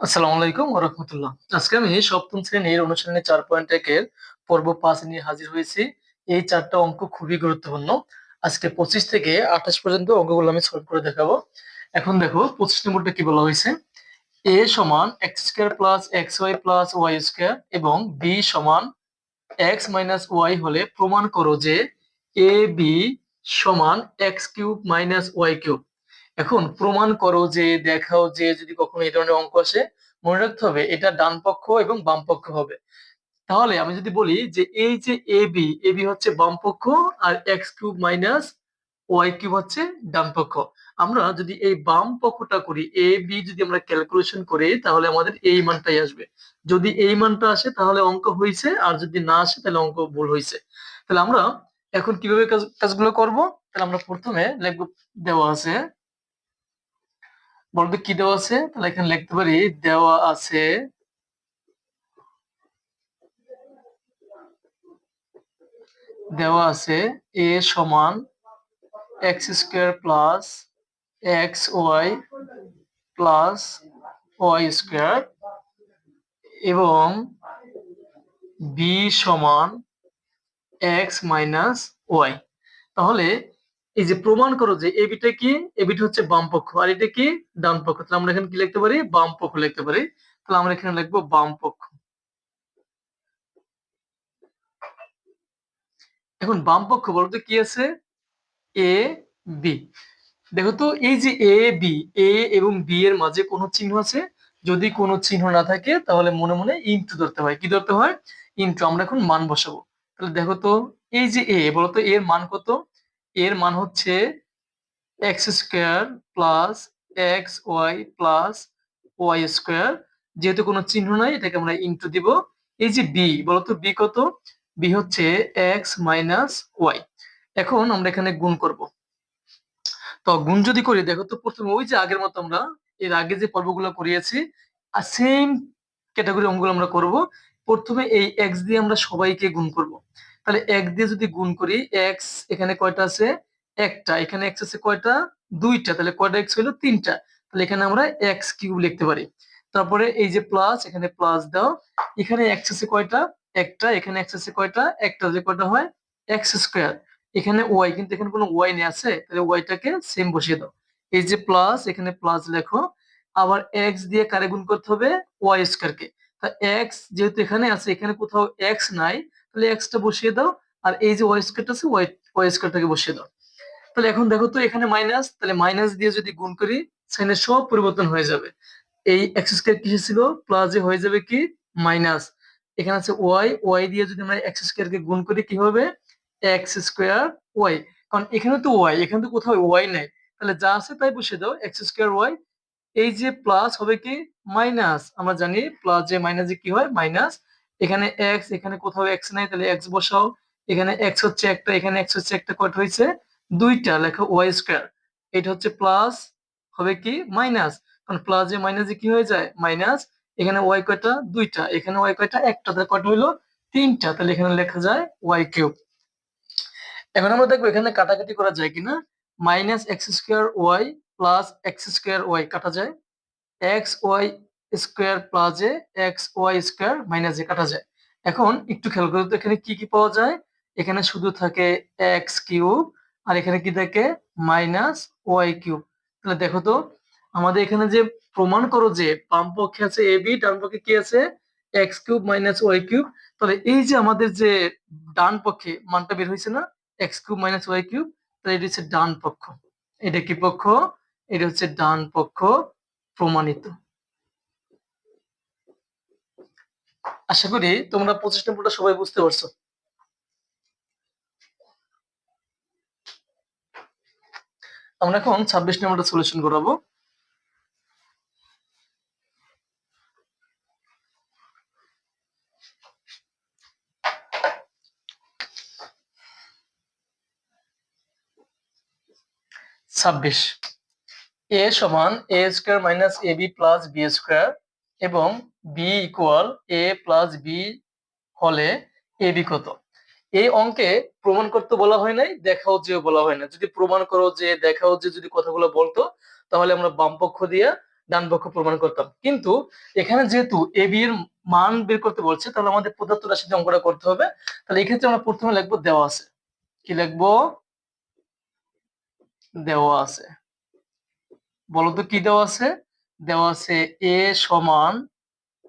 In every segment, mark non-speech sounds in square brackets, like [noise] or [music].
আসসালামু আলাইকুম রহমতুল্লাহ। আজকে আমি সপ্তম শ্রেণির অনুশীলনী চার পয়েন্ট একের পর্ব পাঁচ নিয়ে হাজির হয়েছি। এই চারটা অঙ্ক খুবই গুরুত্বপূর্ণ। আজকে পঁচিশ থেকে আঠাশ পর্যন্ত অঙ্কগুলো আমি সলভ করে দেখাবো। এখন দেখো, পঁচিশ নম্বরটা কি বলা হয়েছে? এ সমান x square plus x y plus y square এবং বি সমান এক্স মাইনাস ওয়াই হলে প্রমাণ করো যে এ বি সমান x cube minus y cube এখন প্রমাণ করো যে, দেখাও যে, যদি কখনো এই ধরনের অঙ্ক আসে, মনে রাখতে হবে এটা ডান পক্ষ এবং বাম পক্ষ হবে। তাহলে আমি যদি বলি যে, এই যে এ বি এ বি হচ্ছে বাম পক্ষ আর x cube minus y cube হচ্ছে ডান পক্ষ। আমরা যদি এই বাম পক্ষটা করি, এ বি যদি আমরা ক্যালকুলেশন করি, তাহলে আমাদের এই মানটাই আসবে। যদি এই মানটা আসে, তাহলে অঙ্ক হয়েছে আর যদি না আসে, তাহলে অঙ্ক ভুল হয়েছে তাহলে আমরা এখন কীভাবে কাজগুলো করব? তাহলে আমরা প্রথমে লিখব দেওয়া আছে। বলতে কি দেওয়া আছে? তাহলে এখানে লিখতে পারি, দেওয়া আছে দেওয়া আছে এ সমান x square plus x y plus y square এবং বি সমান এক্স মাইনাস ওয়াই তাহলে এই যে প্রমাণ করো যে এ বিটা কি? এ বিটা হচ্ছে বাম পক্ষ। আর এটা কি? ডান পক্ষ। তাহলে আমরা এখানে কি লিখতে পারি? বাম পক্ষ লিখতে পারি। তাহলে আমরা এখানে লিখব বাম পক্ষ। এখন বাম পক্ষ বলতে কি আছে? এ বি দেখো তো, এই যে এ বি এ এবং বি এর মাঝে কোনো চিহ্ন আছে? যদি কোনো চিহ্ন না থাকে, তাহলে মনে মনে ইন্টু ধরতে হয়। কি ধরতে হয়? ইন্টু আমরা এখন মান বসাবো। তাহলে দেখো তো, এই যে এ বলতো এর মান কত? এর মান হচ্ছে x square plus x y plus y square যেহেতু কোনো চিহ্ন নাই, এটাকে আমরা ইন্টু দিব। এই যে বি বলতো বি কত? বি হচ্ছে এক্স মাইনাস ওয়াই এখন আমরা এখানে গুণ করব। তো গুণ যদি করি, দেখো তো প্রথমে ওই যে আগের মতো আমরা, এর আগে যে পর্বগুলো করিয়েছি, আর সেম ক্যাটাগরি অঙ্কগুলো আমরা করব। প্রথমে এই এক্স দিয়ে আমরা সবাইকে গুণ করব। তাহলে এক দিয়ে যদি গুণ করি এক্স এখানে কয়টা আছে? একটা। এখানে এক্স আছে কয়টা? দুইটা। তাহলে কয়টা এক্স হলো? তিনটা। তাহলে এখানে আমরা এক্স কিউব লিখতে পারি। তারপরে এই যে প্লাস এখানে প্লাস দাও। এখানে এক্স আছে কয়টা? একটা। এখানে এক্স আছে কয়টা? একটা। যে কয়টা হয়? এক্স স্কোয়ার এখানে ওয়াই কিন্তু এখানে কোনো ওয়াই নেই, আছে? তাহলে ওয়াইটাকে সেম বসিয়ে দাও। এই যে প্লাস এখানে প্লাস লেখো। আবার এক্স দিয়ে কারে গুণ করতে হবে? ওয়াই স্কোয়ারকে তা এক্স যেহেতু এখানে আছে, এখানে কোথাও এক্স নাই তাহলে এক্সটা বসিয়ে দাও, আর এই যে ওয়াই স্কোয়ারটা আছে ওয়াই ওয়াই স্কোয়ারটাকে বসিয়ে দাও। তাহলে এখন দেখো তো এখানে মাইনাস তাহলে মাইনাস দিয়ে যদি গুণ করি সাইনের সব পরিবর্তন হয়ে যাবে। এই এক্স স্কোয়ার কিসে ছিল? প্লাসে হয়ে যাবে কি? মাইনাস এখানে আছে ওয়াই ওয়াই দিয়ে যদি আমরা এক্স স্কোয়ারকে গুণ করি, কি হবে? এক্স স্কোয়ার ওয়াই কারণ এখানে তো ওয়াই এখানে তো কোথাও ওয়াই নেই। তাহলে যা আছে তাই বসিয়ে দাও এক্স স্কোয়ার ওয়াই এই যে প্লাস হবে কি? মাইনাস আমরা জানি প্লাস যে মাইনাসে কি হয়? মাইনাস এখানে এক্স এখানে কোথাও এক্স নাই, তাহলে এক্স বসাও। এখানে এক্স হচ্ছে একটা, এখানে এক্স হচ্ছে একটা কত হয়েছে? দুইটা, লেখা ওয়াই স্কোয়ার এটা হচ্ছে প্লাস হবে কি? মাইনাস কারণ প্লাস যে মাইনাসে কি হয়ে যায়? মাইনাস এখানে ওয়াই কয়টা? দুইটা। এখানে ওয়াই কয়টা? একটা। তাহলে কয়টা হইল? তিনটা। তাহলে এখানে লেখা যায় ওয়াই কিউব এখন আমরা দেখব এখানে কাটাকাটি করা যায় কিনা। Minus x square y plus x square y কাটা যায়? এক্স ওয়াই স্কোয়ার প্লাস এ এক্স ওয়াই স্কোয়ার মাইনাস এ কাটা যায়। এখন একটু খেয়াল করে তো এখানে কি কি পাওয়া যায়? এখানে শুধু থাকে এক্স কিউব আর এখানে কি থাকে? মাইনাস ওয়াই কিউব তাহলে দেখো তো, আমাদের এখানে যে প্রমাণ করো যে বাম পক্ষে আছে এ বি ডান পক্ষে কি আছে? X cube minus y cube তাহলে এই যে আমাদের যে ডান পক্ষে মানটা বের হয়েছে না? X cube minus y cube তাহলে এটা হচ্ছে ডান পক্ষ। এটা কি পক্ষ? এটা হচ্ছে ডান পক্ষ প্রমাণিত। আশা করি তোমরা পঁচিশ নম্বরটা সবাই বুঝতে পারছ। আমরা এখন ছাব্বিশ নম্বরটা সলিউশন করাবো। ছাব্বিশ। এ সমান a square minus a b plus b square এবং b equal a plus b হলে এ বি কত? এই অঙ্কে প্রমাণ করতে বলা হয় নাই, দেখাও যে বলা হয় না। যদি প্রমাণ করো যে, দেখাও যে যদি কথাগুলো বলতো, তাহলে আমরা বাম পক্ষ দিয়ে ডান পক্ষ প্রমাণ করতাম। কিন্তু এখানে যেহেতু এ বি এর মান বের করতে বলছে, তাহলে আমাদের পদার্থ রাশিতে অঙ্কটা করতে হবে, তাহলে এক্ষেত্রে আমরা প্রথমে লিখব দেওয়া আছে। কি লিখব? দেওয়া আছে। বলতো কি দেওয়া আছে? দেওয়া আছে এ সমান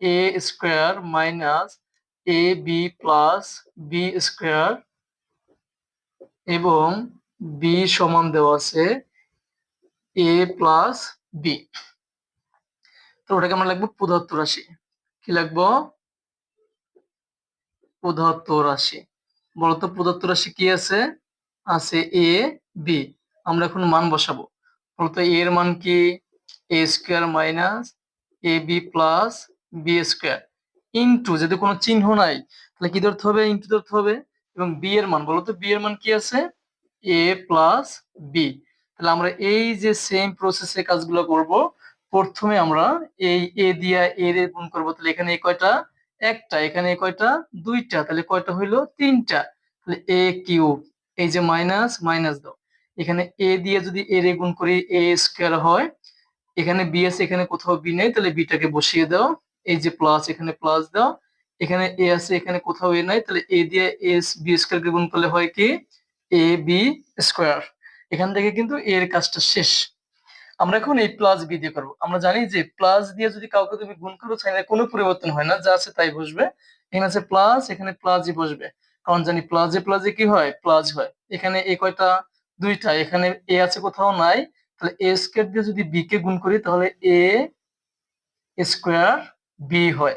a square minus a b plus b square এবং বি সমান দেওয়া আছে এ প্লাস বি তো ওটাকে আমরা লিখব পদার্থ রাশি। কি লিখব? পদার্থ রাশি। বলতো পদার্থ রাশি কি আছে? আছে এ বি আমরা এখন মান বসাবো। বলতো এর মান কি? A square minus a b plus b square into যদি কোনো চিহ্ন নাই, তাহলে কি ধরতে হবে? ইন্টু ধরতে হবে। এবং বি এর মান বলতো বি এর মান কি আছে? এ প্লাস বি তাহলে আমরা এই যে সেম প্রসেসে কাজগুলো করব, প্রথমে আমরা এই এ দিয়া এ রে গুণ করব। তাহলে এখানে এ কয়টা? একটা। এখানে কয়টা? দুইটা। তাহলে কয়টা হইল? তিনটা। তাহলে এ কিউব এই যে মাইনাস মাইনাস দাও। এখানে এ দিয়ে যদি এ রে গুণ করি এ স্কোয়ার হয়, এখানে বি আছে, এখানে কোথাও বি নেই, তাহলে বিটাকে বসিয়ে দাও। এই যে প্লাস এখানে প্লাস দাও। এখানে এ আছে, এখানে কোথাও এ নাই। তাহলে এ দিয়ে এস বি স্কোয়ার গুণ করলে হয় কি? এ বি স্কোয়ার এখান থেকে কিন্তু এর কাজটা শেষ। আমরা এখন এই প্লাস বি দিয়ে করব। আমরা জানি যে প্লাস দিয়ে যদি কাউকে তুমি গুণ করো, তাহলে কোনো পরিবর্তন হয় না। যা আছে তাই বসবে। এখানে আছে প্লাস এখানে প্লাসই বসবে। কারণ জানি প্লাসে প্লাসে কি হয়? প্লাস হয়। এখানে এ কয়টা? দুইটা। এখানে এ আছে, কোথাও নাই। তাহলে এ স্কোয়ার দিয়ে যদি বি কে গুণ করি, তাহলে এ স্কোয়ার বি হয়।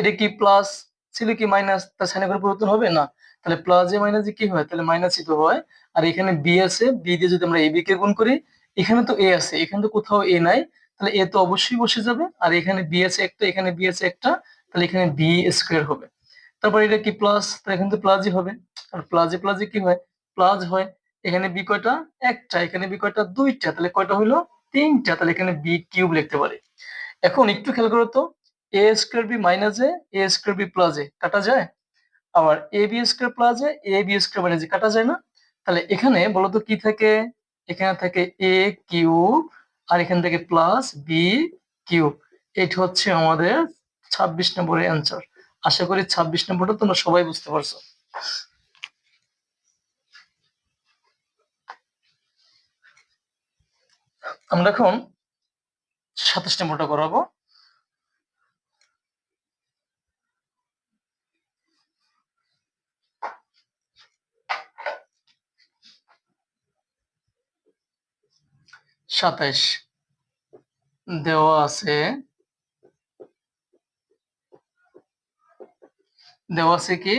এটা কি প্লাস ছিল কি মাইনাস তার সাইনে কোনো পরিবর্তন হবে? না। তাহলে প্লাস এ মাইনাস কি হয়? তাহলে মাইনাসই তো হয়। আর এখানে বি আছে। বি দিয়ে যদি আমরা এ বি কে গুণ করি, এখানে তো এ আছে। এখানে তো কোথাও এ নাই। তাহলে এ তো অবশ্যই বসে যাবে। আর এখানে বি আছে একটা, এখানে বি আছে একটা, তাহলে এখানে বি স্কোয়ার হবে। তারপর এটা কি প্লাস তাহলে এখানে তো প্লাসই হবে। আর প্লাসে প্লাসে কি হয়? প্লাস হয়। এখানে বি কয়টা? একটা। এখানে বি কয়টা? দুইটা। তাহলে কয়টা হইল? তিনটা। তাহলে এখানে বি কিউব লিখতে পারি। এখন একটু খেয়াল করো তো এ স্কোয়ার বি মাইনাস এ এ স্কোয়ার বি প্লাস এ কাটা যায়? আবার A B square plus A A B square minus এ কাটা যায় না, তাহলে এখানে বলতো কি থাকে? এখানে থাকে এ কিউব আর এখান থেকে প্লাস বি কিউব এটা হচ্ছে আমাদের ছাব্বিশ নম্বরের অ্যান্সার আশা করি ছাব্বিশ নম্বরটা তোমরা সবাই বুঝতে পারছ। আমরা এখন সাতাশ নম্বরটা করাবো। সাতাইশ দেওয়া আছে। দেওয়া আছে কি?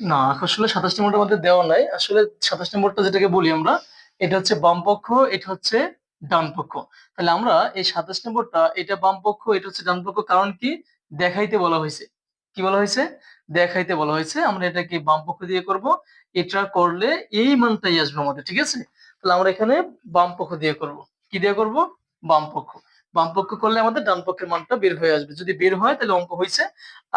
না, আসলে সাতাশ নম্বরটার মধ্যে দেওয়া নাই। আসলে সাতাশ নম্বরটা যেটাকে বলি আমরা, এটা হচ্ছে বাম পক্ষ এটা হচ্ছে ডান পক্ষ তাহলে আমরা এই সাতাশ নম্বরটা, এটা বাম পক্ষ এটা হচ্ছে ডান পক্ষ কারণ কি? দেখাইতে বলা হয়েছে। কি বলা হয়েছে? দেখাইতে বলা হয়েছে। আমরা এটাকে বাম পক্ষ দিয়ে করব। এটা করলে এই মানটাই আসবে আমাদের, ঠিক আছে? তাহলে আমরা এখানে বাম পক্ষ দিয়ে করব। কি দিয়ে করব? বাম পক্ষ বাম পক্ষ করলে আমাদের ডান পক্ষের মানটা বের হয়ে আসবে। যদি বের হয়, তাহলে অঙ্ক হয়েছে।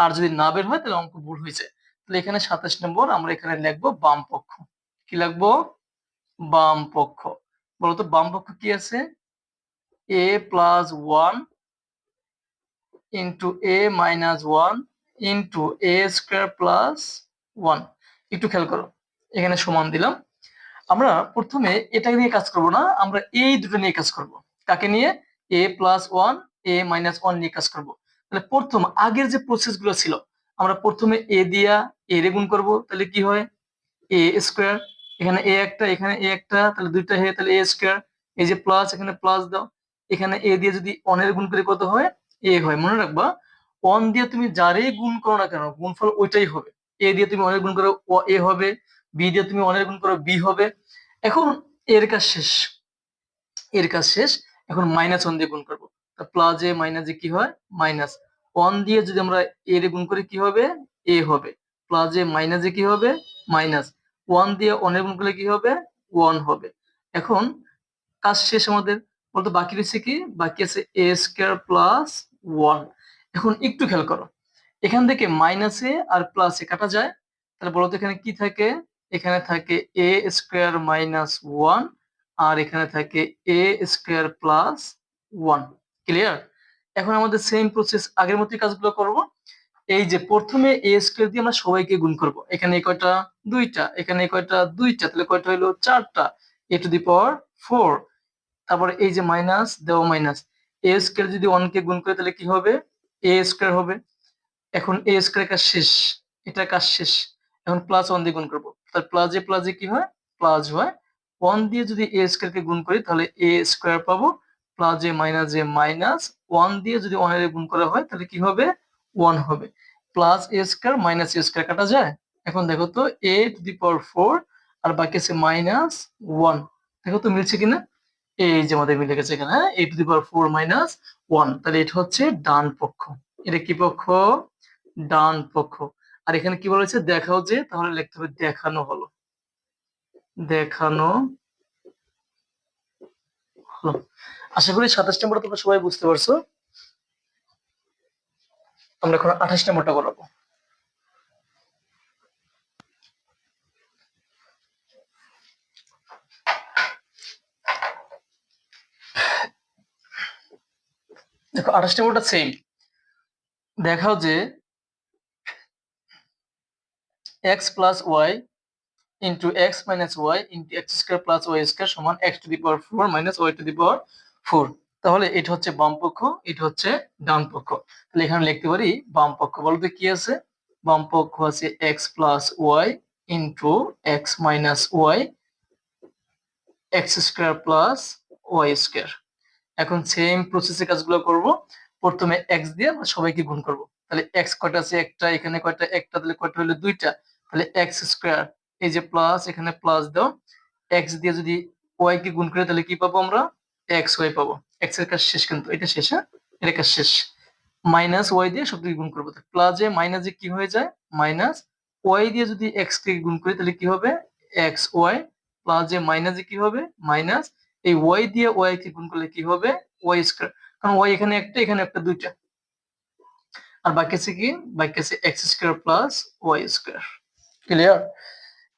আর যদি না বের হয়, তাহলে অঙ্ক ভুল হয়েছে। তাহলে এখানে সাতাশ নম্বর আমরা এখানে লিখব বাম পক্ষ কি লিখব? বাম পক্ষ বলতো, বাম পক্ষ কি আছে? A plus one into a minus one into a square plus one একটু খেয়াল করো, এখানে সমান দিলাম। আমরা প্রথমে এটা নিয়ে কাজ করব না, আমরা এই দুটো নিয়ে কাজ করব। কাকে নিয়ে? A plus one a minus one নিয়ে কাজ করব। তাহলে প্রথম আগের যে প্রসেসগুলো ছিল, আমরা প্রথমে এ দিয়া এ রে গুণ করব, তাহলে কি হয়? এ স্কোয়ার এখানে এ একটা, এখানে এ একটা, তাহলে দুইটা হয়ে তাহলে এ স্কোয়ার এই যে প্লাস এখানে প্লাস দাও। এখানে এ দিয়ে যদি অনের গুণ করে কত হয়? এ হয়। মনে রাখবা ওয়ান দিয়ে তুমি যারেই গুণ করো না কেন, গুণফল ওইটাই হবে। এ দিয়ে তুমি অনেক গুণ করো এ হবে। বি দিয়ে তুমি অনেক গুণ করো বি হবে। এখন এর কাজ শেষ। এর কাজ শেষ। এখন মাইনাস ওয়ান দিয়ে গুণ করব। প্লাস এ মাইনাস কি হয়? মাইনাস ওয়ান দিয়ে যদি আমরা এ গুণ করি, কি হবে? এ হবে। প্লাস এ মাইনাস কি হবে? মাইনাস ওয়ান দিয়ে ওয়ানের গুণ করলে কি হবে? ওয়ান হবে। এখন কাজ শেষ আমাদের। বলতো বাকি রয়েছে কি? বাকি আছে এ স্কোয়ার প্লাস ওয়ান এখন একটু খেয়াল করো। এখান থেকে মাইনাসে আর প্লাসে কাটা যায়। তাহলে বলতো এখানে কি থাকে? এখানে থাকে এ স্কোয়ার মাইনাস ওয়ান আর এখানে থাকে a square plus one clear এখন আমাদের সেম প্রসেস আগের মতোই কাজগুলো করব। এই যে প্রথমে এ স্কোয়ার দিয়ে আমরা সবাইকে গুণ করব। এখানে কয়টা? দুইটা। এখানে কয়টা? দুইটা। তাহলে কয়টা হলো চারটা। এ টু দি পাওয়ার ফোর তারপরে এই যে মাইনাস দেওয়া মাইনাস এ স্কোয়ার যদি ওয়ানকে গুণ করে, তাহলে কি হবে? এ স্কোয়ার হবে। এখন এ স্কোয়ার কাজ শেষ। এটা কাজ শেষ। এখন প্লাস ওয়ান দিয়ে গুণ করব। তাহলে প্লাসে প্লাসে কি হয়? প্লাস হয়। ওয়ান দিয়ে যদি এ স্কোয়ার কে গুণ করি, তাহলে এ স্কোয়ার পাবো। Plus a minus a minus one দিয়ে যদি ওয়ানের গুণ করা হয়, তাহলে কি হবে? ওয়ান হবে। Plus a square minus a square কাটা যায়। এখন দেখো তো এ টু দি পাওয়ার ফোর আর বাকি আছে মাইনাস ওয়ান দেখো তো মিলছে কিনা? এই যে আমাদের মিলে গেছে এখানে a to the power four minus one তাহলে এটা হচ্ছে ডান পক্ষ। এটা কি পক্ষ? ডান পক্ষ। আর এখানে কি বলেছে দেখাও যে, তাহলে লিখতে হবে দেখানো হলো। দেখানো হলো। আশা করি সাতাশ নম্বর তোমরা সবাই বুঝতে পারছ। আমরা এখন আঠাশ নম্বরটা করাবো দেখো আঠাশ নম্বরটা সেম দেখাও যে x plus y into x minus y into x square plus y square সমান x to the power four minus y to the power four তাহলে এটা হচ্ছে বাম পক্ষ, এটা হচ্ছে ডান পক্ষ। তাহলে এখানে লিখতে পারি বাম পক্ষ বলতে কি আছে? বাম পক্ষ আছে x plus y into x minus y x square plus y square এখন সেম প্রসেসে কাজগুলো করব। প্রথমে এক্স দিয়ে আমরা সবাইকে গুণ করব। তাহলে এক্স কয়টা আছে? একটা, এখানে কয়টা? একটা, তাহলে কয়টা হলো? দুইটা। তাহলে এক্স স্কোয়ার এই যে প্লাস এখানে প্লাস দাও। এক্স দিয়ে যদি ওয়াই কে গুণ করে, তাহলে কি পাবো আমরা? এক্স ওয়াই পাবো। এক্সের কাজ শেষ কিন্তু, এটা শেষ হ্যাঁ? এটা কাজ শেষ। মাইনাস ওয়াই দিয়ে সব গুণ করব। প্লাসে মাইনাসে কি হয়ে যায়? মাইনাস ওয়াই দিয়ে যদি এক্স কে গুণ করি, তাহলে কি হবে? এক্স ওয়াই প্লাসে মাইনাসে কি হবে? মাইনাস এই ওয়াই দিয়ে ওয়াই কে গুণ করলে কি হবে? ওয়াই স্কোয়ার কারণ ওয়াই এখানে একটা এখানে একটা, দুইটা। আর বাকি আছে কি? বাকি আছে x square plus y square clear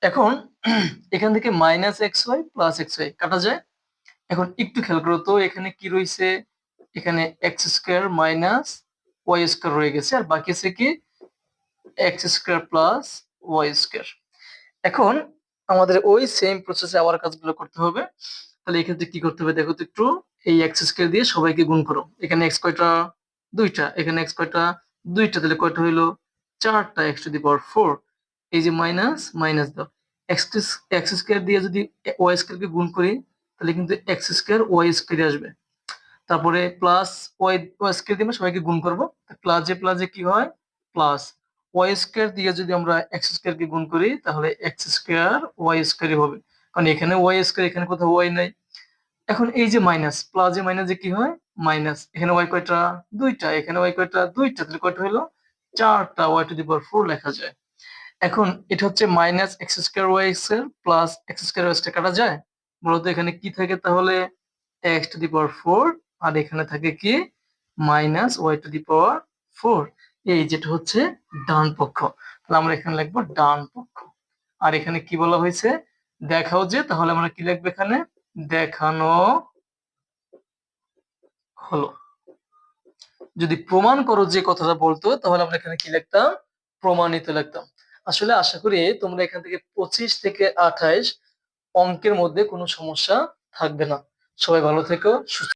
এখন [clears throat] এখান থেকে minus x y plus x y কাটা যায়। এখন একটু খেয়াল করো, তো এখানে কি রয়েছে? এখানে x square minus y square রয়ে গেছে, আর বাকি আছে কি? X square plus y square এখন আমাদের ওই সেম প্রসেসে আবার কাজগুলো করতে হবে। তাহলে এক্ষেত্রে কি করতে হবে? দেখো তো একটু, এই এক্স স্কোয়ার দিয়ে সবাইকে গুণ করো। এখানে এক্স কয়টা? দুইটা। এখানে এক্স কয়টা? দুইটা। তাহলে কয়টা হইল? চারটা। X to the power four এই যে মাইনাস মাইনাস দাও। এক্স এক্স স্কোয়ার দিয়ে যদি ওয়াই স্কোয়ারকে গুণ করি তাহলে কিন্তু এক্স স্কোয়ার ওয়াই স্কোয়ার আসবে। তারপরে প্লাস ওয়াই ওয়াই স্কোয়ার দিয়ে সবাইকে গুণ করব। প্লাসে প্লাসে কি হয়? প্লাস ওয়াই স্কোয়ার দিয়ে যদি আমরা এক্স স্কোয়ারকে গুণ করি, তাহলে এক্স স্কোয়ার ওয়াই স্কোয়ারই হবে। কারণ এখানে ওয়াই স্কোয়ার এখানে কোথাও ওয়াই নাই। এখন এই যে মাইনাস প্লাসে মাইনাসে কি হয়? মাইনাস এখানে ওয়াই কয়টা? দুইটা। এখানে ওয়াই কয়টা? দুইটা। তাহলে কয়টা হলো চারটা। Y to the power four লেখা যায়। এখন এটা হচ্ছে minus x square y square plus x square y square কাটা যায়। মূলত এখানে কি থাকে? তাহলে x to the power four আর এখানে থাকে কি? Minus y to the power four এই যেটা হচ্ছে ডান পক্ষ। তাহলে আমরা এখানে লিখব ডান পক্ষ। আর এখানে কি বলা হয়েছে? দেখাও যে, তাহলে আমরা কি লিখব এখানে? দেখানো হলো। যদি প্রমাণ করো যে কথাটা বলতো, তাহলে আমরা এখানে কি লিখতাম? প্রমাণিত লিখতাম। আসলে আশা করি তোমরা এখান থেকে পঁচিশ থেকে আঠাইশ অঙ্কের মধ্যে কোনো সমস্যা থাকবে না। সবাই ভালো থেকো সুস্থ